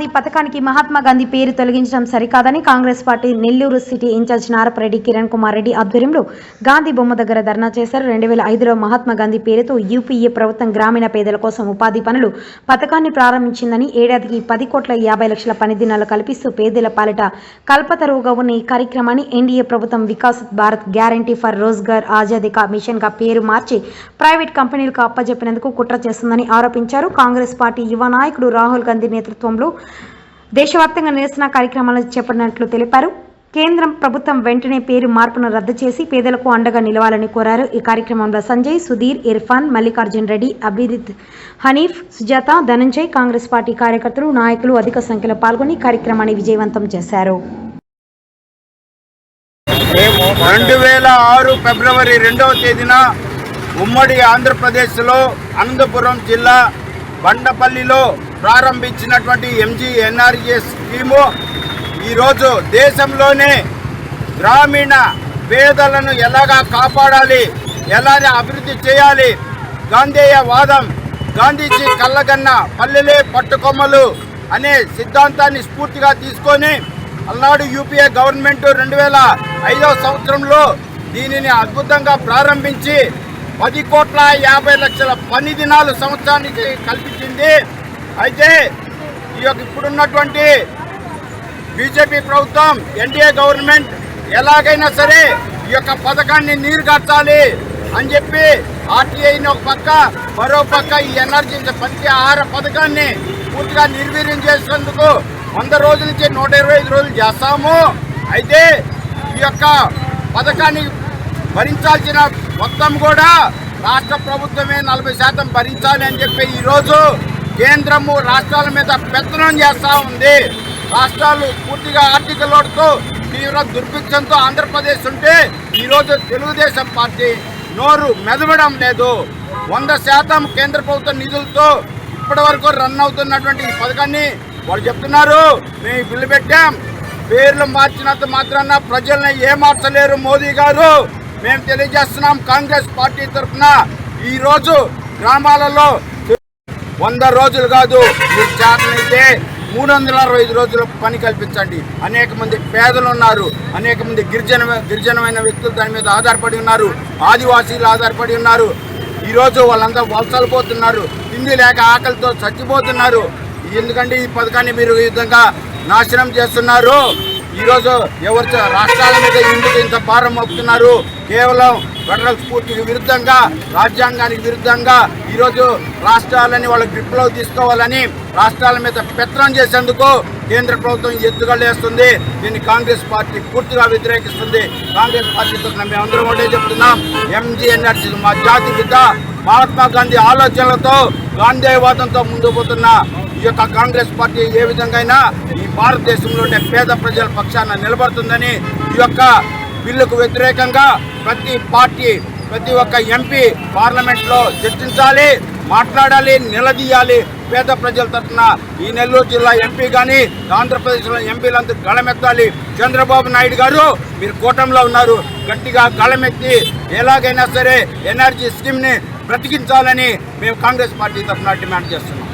ఉపాధి పథకానికి మహాత్మా గాంధీ పేరు తొలగించడం సరికాదని Congress party Nellore city incharge Narapareddy Kiran Kumar Reddy ఆధ్వర్యంలో గాంధీ బొమ్మ దగ్గర ధర్నా చేశారు. రెండు వేల ఐదులో మహాత్మా గాంధీ పేరుతో యూపీఏ ప్రభుత్వం గ్రామీణ పేదల కోసం ఉపాధి పనులు పథకాన్ని ప్రారంభించిందని ఏడాదికి పది కోట్ల యాభై లక్షల పని దినాలు కల్పిస్తూ పేదల పాలిట కల్పతరువుగా ఉన్న ఈ కార్యక్రమాన్ని ఎన్డీఏ ప్రభుత్వం వికాస్ భారత్ గ్యారంటీ ఫర్ రోజ్గార్ ఆజాదీ కా మిషన్గా పేరు మార్చి ప్రైవేట్ కంపెనీలకు అప్పజెప్పినందుకు కుట్ర చేస్తుందని ఆరోపించారు. కాంగ్రెస్ పార్టీ యువ నాయకుడు రాహుల్ గాంధీ నేతృత్వంలో దేశవ్యాప్తంగా నిరసన కార్యక్రమాలు చేపట్టినట్లు తెలిపారు. కేంద్రం ప్రభుత్వం వెంటనే పేరు మార్పును రద్దు చేసి పేదలకు అండగా నిలవాలని కోరారు. ఈ కార్యక్రమంలో సంజయ్ సుధీర్ ఇర్ఫాన్ మల్లికార్జున్ రెడ్డి అభిజిత్ హనీఫ్ సుజాత ధనంజయ్ కాంగ్రెస్ పార్టీ కార్యకర్తలు నాయకులు అధిక సంఖ్యలో పాల్గొని కార్యక్రమాన్ని విజయవంతం చేశారు. రెండు వేల ఆరు ఫిబ్రవరి రెండవ తేదీన ఉమ్మడి ఆంధ్రప్రదేశ్లో అనంతపురం జిల్లా బండపల్లిలో ప్రారంభించినటువంటి ఎంజీ ఎన్ఆర్ఏ స్కీము ఈరోజు దేశంలోనే గ్రామీణ పేదలను ఎలాగా కాపాడాలి ఎలా అభివృద్ధి చేయాలి గాంధేయ వాదం గాంధీజీ కళ్ళగన్న పల్లెలే పట్టుకొమ్మలు అనే సిద్ధాంతాన్ని స్ఫూర్తిగా తీసుకొని అల్నాడు యూపీఏ గవర్నమెంట్ రెండు వేల ఐదవ సంవత్సరంలో దీనిని అద్భుతంగా ప్రారంభించి పది కోట్ల యాభై లక్షల పని దినాలు సంవత్సరానికి కల్పించింది. అయితే ఈ యొక్క ఇప్పుడున్నటువంటి బీజేపీ ప్రభుత్వం ఎన్డీఏ గవర్నమెంట్ ఎలాగైనా సరే ఈ యొక్క పథకాన్ని నీరు కట్టాలి అని చెప్పి ఆర్టీఐని ఒక పక్క మరో పక్క ఈ ఎనర్జీ పంచ ఆహార పథకాన్ని పూర్తిగా నిర్వీర్యం చేసేందుకు వంద రోజుల నుంచి నూట ఇరవై ఐదు రోజులు చేస్తాము. అయితే ఈ యొక్క పథకాన్ని భరించాల్సిన మొత్తం కూడా రాష్ట్ర ప్రభుత్వమే నలభై శాతం భరించాలి అని చెప్పి ఈరోజు కేంద్రము రాష్ట్రాల మీద పెత్తనం చేస్తూ ఉంది. రాష్ట్రాలు పూర్తిగా ఆర్థిక లోటుతో తీవ్ర దుర్భిక్షంతో ఆంధ్రప్రదేశ్ ఉంటే ఈరోజు తెలుగుదేశం పార్టీ నోరు మెదవడం లేదు. వంద శాతం కేంద్ర ప్రభుత్వ నిధులతో ఇప్పటి వరకు రన్ అవుతున్నటువంటి ఈ పథకాన్ని వాళ్ళు చెప్తున్నారు. మేము బిల్లు పెట్టాం పేర్లు మార్చినంత మాత్రాన ప్రజల్ని మార్చలేరు మోదీ గారు. మేము తెలియజేస్తున్నాం కాంగ్రెస్ పార్టీ తరఫున ఈరోజు గ్రామాలలో వంద రోజులు కాదు మీరు చేతనైతే మూడు వందల అరవై ఐదు రోజులు పని కల్పించండి. అనేక మంది పేదలు ఉన్నారు అనేక మంది గిరిజన గిరిజనమైన వ్యక్తులు దాని మీద ఆధారపడి ఉన్నారు ఆదివాసీలు ఆధారపడి ఉన్నారు. ఈరోజు వాళ్ళంతా వలసలు పోతున్నారు తిండి లేక ఆకలితో చచ్చిపోతున్నారు. ఎందుకంటే ఈ పథకాన్ని మీరు ఈ విధంగా నాశనం చేస్తున్నారు? ఈరోజు ఎవరు రాష్ట్రాల మీద ఎందుకు ఇంత భారం మోపుతున్నారు? కేవలం ఫెడరల్ స్ఫూర్తికి విరుద్ధంగా రాజ్యాంగానికి విరుద్ధంగా ఈరోజు రాష్ట్రాలని వాళ్ళ గ్రిప్లో తీసుకోవాలని రాష్ట్రాల మీద పెత్తనం చేసేందుకు కేంద్ర ప్రభుత్వం ఎత్తుగడేస్తుంది దీన్ని కాంగ్రెస్ పార్టీ పూర్తిగా వ్యతిరేకిస్తుంది. కాంగ్రెస్ పార్టీ తరఫున మేమందరం ఒకటే చెప్తున్నాం. ఎంజీఎన్ఆర్సీ మా జాతి పిత మహాత్మా గాంధీ ఆలోచనలతో గాంధేయవాదంతో ముందుకు పోతున్న ఈ యొక్క కాంగ్రెస్ పార్టీ ఏ విధంగా అయినా ఈ భారతదేశంలో ఉండే పేద ప్రజల పక్షాన నిలబడుతుందని ఈ యొక్క బిల్లుకు వ్యతిరేకంగా ప్రతి పార్టీ ప్రతి ఒక్క ఎంపీ పార్లమెంట్లో చర్చించాలి మాట్లాడాలి నిలదీయాలి. పేద ప్రజల తరఫున ఈ నెల్లూరు జిల్లా ఎంపీ కానీ ఆంధ్రప్రదేశ్లో ఎంపీలందరూ గళమెత్తాలి. చంద్రబాబు నాయుడు గారు మీరు కూటమిలో ఉన్నారు. గట్టిగా గళమెత్తి ఎలాగైనా సరే ఎనర్జీ స్కీమ్ని బ్రతికించాలని మేము కాంగ్రెస్ పార్టీ తరఫున డిమాండ్ చేస్తున్నాం.